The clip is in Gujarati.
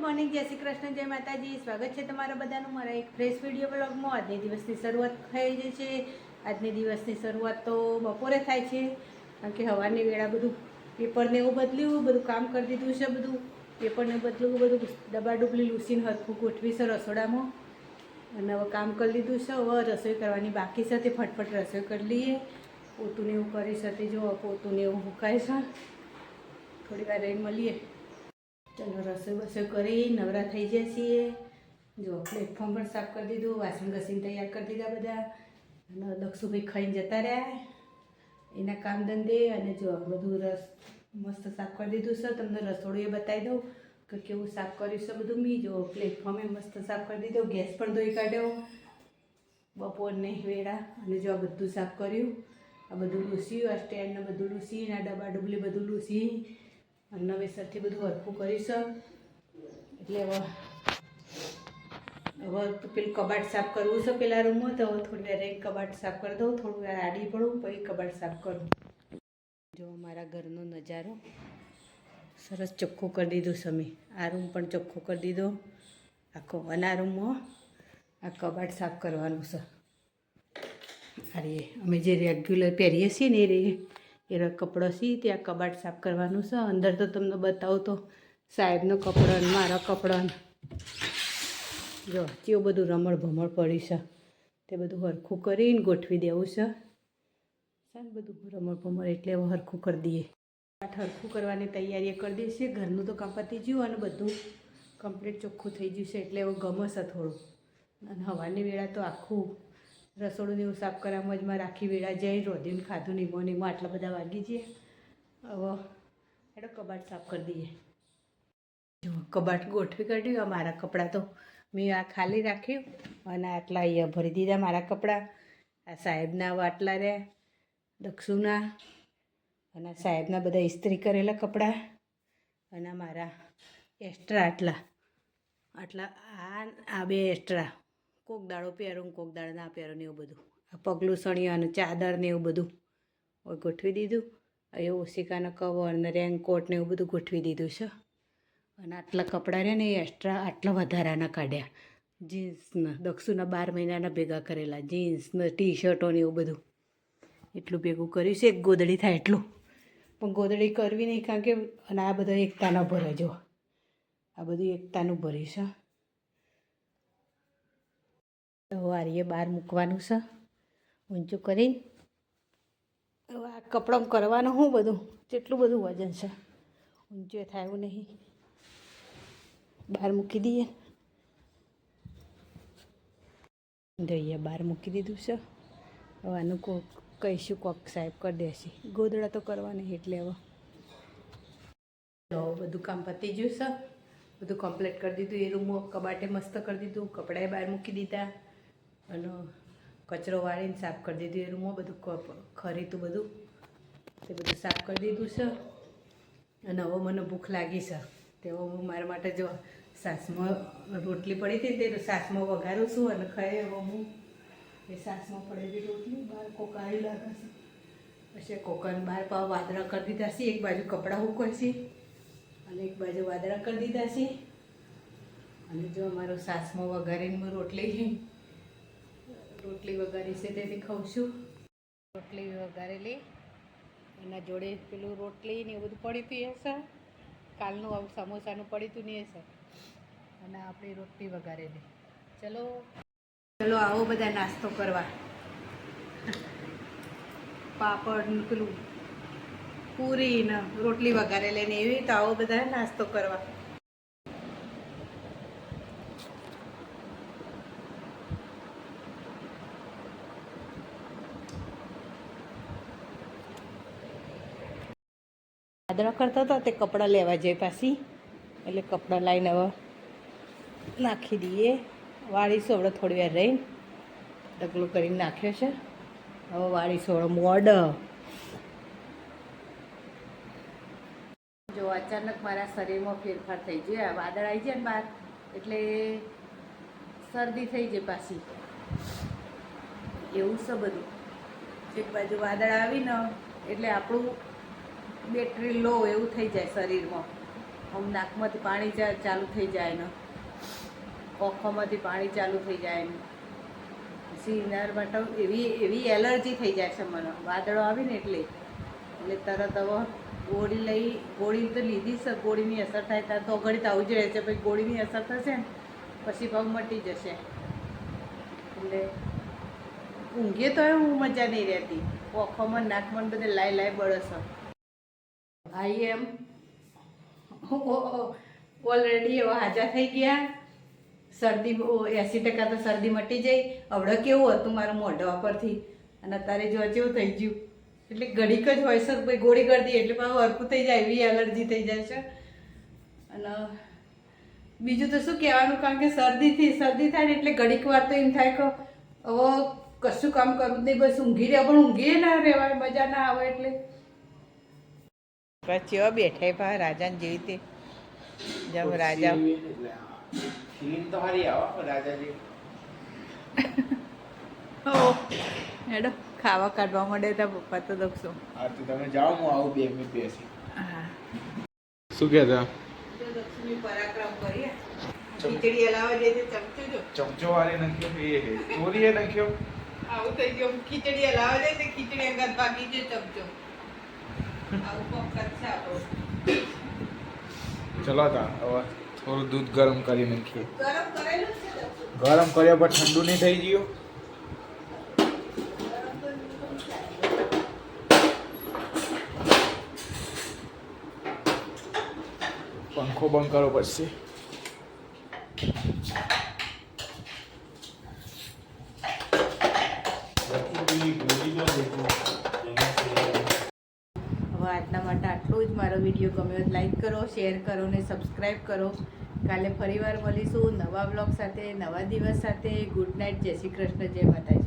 મોર્નિંગ જય શ્રી કૃષ્ણ, જય માતાજી. સ્વાગત છે તમારા બધાનું. મારા એક ફ્રેશ વીડિયો બ્લોગમાં આજની દિવસની શરૂઆત થઈ જાય છે. આજની દિવસની શરૂઆત તો બપોરે થાય છે, કારણ કે હવાની વેળા બધું પેપરને એવું બદલ્યું, બધું કામ કરી દીધું છે બધું. પેપરને બદલું બધું ડબાડુબલી લૂસીને હરખું ગોઠવી છે રસોડામાં. અને હવે કામ કરી લીધું છે. હવે રસોઈ કરવાની બાકી છે. તે ફટફટ રસોઈ કરી લઈએ. પોતું ને એવું કરી શકે જો પોતું ને એવું મુકાય છે. થોડી વાર રહીને મળીએ. ચાલો રસોઈ બસોઈ કરી, નવરા થઈ જાય છીએ. જો પ્લેટફોર્મ પણ સાફ કરી દીધું, વાસણ ઘસીને તૈયાર કરી દીધા બધા. અને દક્ષુભાઈ ખાઈને જતા રહ્યા. એના કામ ધંધે અને જો બધું રસ મસ્ત સાફ કરી દીધું છે. તમને રસોડું એ બતાવી દઉં કે કેવું સાફ કર્યું છે બધું મી. જો પ્લેટફોર્મે મસ્ત સાફ કરી દીધો, ગેસ પણ ધોઈ કાઢ્યો. બપોરને વેળા અને જો આ બધું સાફ કર્યું. આ બધું લૂસ્યું, આ સ્ટેન્ડને બધું લૂસી આ ડબ્બા ડુબલી બધું લૂસી અને નવેસરથી બધું હરખું કરીશ. એટલે હવે હવે પેલું કબાટ સાફ કરવું છે પેલા રૂમમાં, તો હવે થોડી વાર કબાટ સાફ કરી દઉં, થોડું વાર આડી પડું, પછી કબાટ સાફ કરું. જો મારા ઘરનો નજારો સરસ ચોખ્ખું કરી દીધું સમી આ રૂમ પણ ચોખ્ખો કરી દીધો. આખો અને આ રૂમમાં આ કબાટ સાફ કરવાનું છે. અરે અમે જે રેગ્યુલર પહેરીએ છીએ ને એ રે કપડો સી, ત્યાં કબાટ સાફ કરવાનું છે. અંદર તો તમને બતાવું તો, સાહેબનો કપડો ને મારા કપડાં જો ચેવું બધું રમણ ભમણ પડી છે. તે બધું હરખું કરીને ગોઠવી દેવું છે. સાહેબ, બધું રમણ ભમણ એટલે હરખું કરી દઈએ. હરખું કરવાની તૈયારી કરી દઈશે. ઘરનું તો કામ પતી ગયું અને બધું કમ્પ્લીટ ચોખ્ખું થઈ છે. એટલે હવે ગમશે થોડું. અને હવાની વેળા તો આખું રસોડું એવું સાફ કરવામાં જ મારે આખી વેળા જઈ રોધીને ખાધું, નીમો નીમો, આટલા બધા વાગી જઈએ હવે એડો કબાટ સાફ કરી દઈએ. જો કબાટ ગોઠવી કાઢ્યું મારા કપડાં તો મેં આ ખાલી રાખ્યું અને આટલા અહીંયા ભરી દીધા મારા કપડાં. આ સાહેબના આટલા રહ્યા, દક્ષુના અને સાહેબના બધા ઇસ્ત્રી કરેલા કપડાં અને મારા એક્સ્ટ્રા આટલા. આટલા, આ આ બે એક્સ્ટ્રા કોક દાડો પહેરું કોક દાડો ના પહેરું ને એવું બધું. પગલું સણિયા અને ચાદર ને એવું બધું હવે ગોઠવી દીધું. એ ઓશિકાના કવર ને રેનકોટ ને એવું બધું ગોઠવી દીધું છે. અને આટલા કપડાં રહ્યા ને એ એક્સ્ટ્રા આટલા વધારાના કાઢ્યા. જીન્સના દક્ષુના બાર મહિનાના ભેગા કરેલા જીન્સ ને ટી શર્ટો ને એવું બધું. એટલું ભેગું કર્યું છે, એક ગોદડી થાય એટલું. પણ ગોદડી કરવી નહીં કારણ કે અને આ બધા એકતાના ભરે જો. આ બધું એકતાનું ભર્યું છે વારીએ બહાર મૂકવાનું છે. ઊંચું કરીને. હવે આ કપડાં કરવાનું શું બધું કેટલું બધું વજન છે. ઊંચું થાય એવું નહીં. બહાર મૂકી દઈએ. જોઈએ બહાર મૂકી દીધું છે. હવે આનું કોક કહીશું, કોક સાહેબ કરી દેશે. ગોદડા તો કરવાની એટલે હવે. તો બધું કામ પતી ગયું છે. બધું કમ્પ્લીટ કરી દીધું. એ રૂમ કબાટે મસ્ત કરી દીધું. કપડાએ બહાર મૂકી દીધા. અને કચરો વાળીને સાફ કરી દીધું, એ રૂમો બધું ખરીતું બધું. તે બધું સાફ કરી દીધું છે. અને હવે મને ભૂખ લાગી છે. તેવો હું મારા માટે જો સાસમાં રોટલી પડી હતી તે સાસમાં વઘારું છું અને ખાઈ હવે હું એ સાસમાં પડેલી રોટલી. બહાર કોકાળી લાગે છે. પછી કોકાને બહાર પાવ વાદળા કરી દીધા છે. એક બાજુ કપડાં હુકવાય છે અને એક બાજુ વાદળા કરી દીધા છે. અને જો અમારો સાસમાં વઘારીને રોટલી રોટલી વઘારી છે તેથી ખાઉં છું. રોટલી વઘારેલી. એના જોડે પેલું રોટલી ને એવું બધું પડી હતું હશે કાલનું આવું સમોસાનું પડી હતું નહીં હશે અને આપણી રોટલી વઘારેલી. ચલો. ચલો આવો બધા નાસ્તો કરવા. પાપડ પેલું પૂરી ને રોટલી વઘારેલી ને એવી તો આવો બધા નાસ્તો કરવા. વાદળા કરતા હતા તે કપડાં લેવા જઈ પાછી. એટલે કપડાં લાવીને હવે નાખી દઈએ. વાળીશું આપણે થોડી વાર રહીને ઢગલો કરીને નાખ્યો છે. હવે વાળીશું હવે મોડ. જો અચાનક મારા શરીરમાં ફેરફાર થઈ ગયો. વાદળ આવી જાય ને બહાર, એટલે શરદી થઈ જાય પાછી. એવું છે બધું. એક બાજુ વાદળ આવીને, એટલે આપણું બેટરી લો એવું થઈ જાય શરીરમાં. આમ નાકમાંથી પાણી ચાલુ થઈ જાય ને. ઓખોમાંથી પાણી ચાલુ થઈ જાય ને. પછી માટે એવી એવી એલર્જી થઈ જાય છે મને. વાદળો આવે ને એટલે. એટલે તરત હવે ગોળી લઈ, ગોળી તો લીધી છે, ગોળીની અસર થાય ત્યાં તો ઘડી તો આવું જ રહે છે, પછી ગોળીની અસર થશે ને, પછી પગ મટી જશે. એટલે ઊંઘીએ તો હું મજા નહીં રહેતી. ઓખોમાં નાકમાં બધે લાઈ લાઈ બળસ આઈ એમ. ઓલરેડી હાજા થઈ ગયા. શરદી એંસી ટકા તો શરદી મટી જઈ. હવડે કેવું હતું મારું મોઢા પરથી અને અત્યારે જો કેવું થઈ ગયું. એટલે ઘડીક જ હોય સર ભાઈ ગોળી કરી એટલે પાછું હરકું થઈ જાય, એવી એલર્જી થઈ જાય છે. અને બીજું તો શું કહેવાનું? કારણ કે શરદીથી, શરદી થાય ને એટલે ઘડીક વાર તો એમ થાય કે હવે કશું કામ કરવું નહીં, બસ ઊંઘી રહે પણ ઊંઘીએ ના રહેવાય, મજા ના આવે એટલે. પછી બેઠે પા રાજાને જેવી રીતે. જેમ રાજા ફિલ્મ તો સારી આવો રાજાજી હો હેડો ખાવા કાઢવા માંડે તા પપ્પા તો દક્ષો. હા તો તમે જાઓ હું આવું બે મિનિટ બેસી. શું કહેતા દક્ષિણી પરાક્રમ કરીએ ખીચડી હલાવવા જઈએ ચમચો જો ચમચો વાળે નાખ્યો એ હે ચોરીએ નાખ્યો આવું થઈ ગયું ખીચડી હલાવવા જાય ખીચડી અંગત ભાગી જાય ચમચો આવું પક્કત છે આપણું ચલો તા હવે થોડું દૂધ ગરમ કરી નાખીએ. ગરમ કર્યા પર ઠંડુ નહીં થઈ ગયું. પંખો બંધ કરવો પડશે. મારો વીડિયો ગમ્યો લાઈક કરો, શેર કરો ને સબસ્ક્રાઈબ કરો. કાલે ફરીવાર મળીશું નવા બ્લોગ સાથે, નવા દિવસ સાથે. ગુડ નાઇટ, જય શ્રી કૃષ્ણ, જય માતાજી.